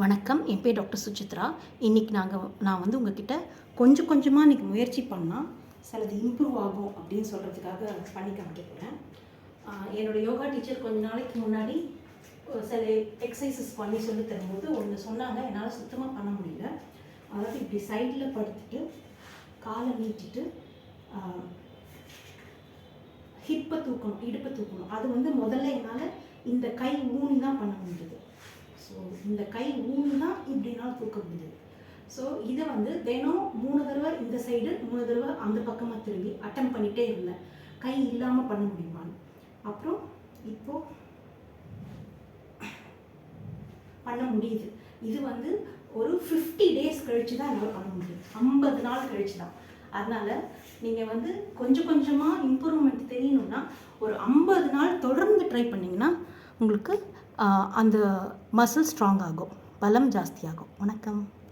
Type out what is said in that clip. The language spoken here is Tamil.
வணக்கம். என் பேர் டாக்டர் சுசித்ரா. இன்றைக்கி நாங்கள் நான் வந்து உங்ககிட்ட கொஞ்சம் கொஞ்சமாக இன்றைக்கி முயற்சி பண்ணால் சிலது இம்ப்ரூவ் ஆகும் அப்படின்னு சொல்கிறதுக்காக பண்ணி காமிக்க போகிறேன் என்னோடய யோகா டீச்சர் கொஞ்ச நாளைக்கு முன்னாடி சில எக்ஸசைசஸ் பண்ணி சொல்லி தரும்போது ஒன்று சொன்னாங்க. என்னால் சுத்தமாக பண்ண முடியல. அதாவது இப்படி சைடில் படுத்துட்டு காலை நீட்டிட்டு ஹிப்பை தூக்கணும் இடுப்பை தூக்கணும். அது வந்து முதல்ல என்னால் இந்த கை ஊனி தான் பண்ண முடியுது இந்த கை ஊனி தான் இப்படினாலும் தூக்க முடியுது. ஸோ இதை வந்து தினம் மூணு தடவை இந்த சைடு மூணு தடவை அந்த பக்கமாக திரும்பி அட்டம் பண்ணிகிட்டே இருந்தேன். கை இல்லாமல் பண்ண முடியுமான்னு. அப்புறம் இப்போ பண்ண முடியுது. இது வந்து ஒரு ஃபிஃப்டி டேஸ் கழிச்சு தான் என்னால் பண்ண முடியும் ஐம்பது நாள் கழிச்சு தான். அதனால் நீங்கள் வந்து கொஞ்சம் கொஞ்சமாக இம்ப்ரூவ்மெண்ட் தெரியணும்னா ஒரு ஐம்பது நாள் தொடர்ந்து ட்ரை பண்ணிங்கன்னா உங்களுக்கு அந்த மசில் ஸ்ட்ராங் ஆகும். பலம் ஜாஸ்தியாகும். வணக்கம்.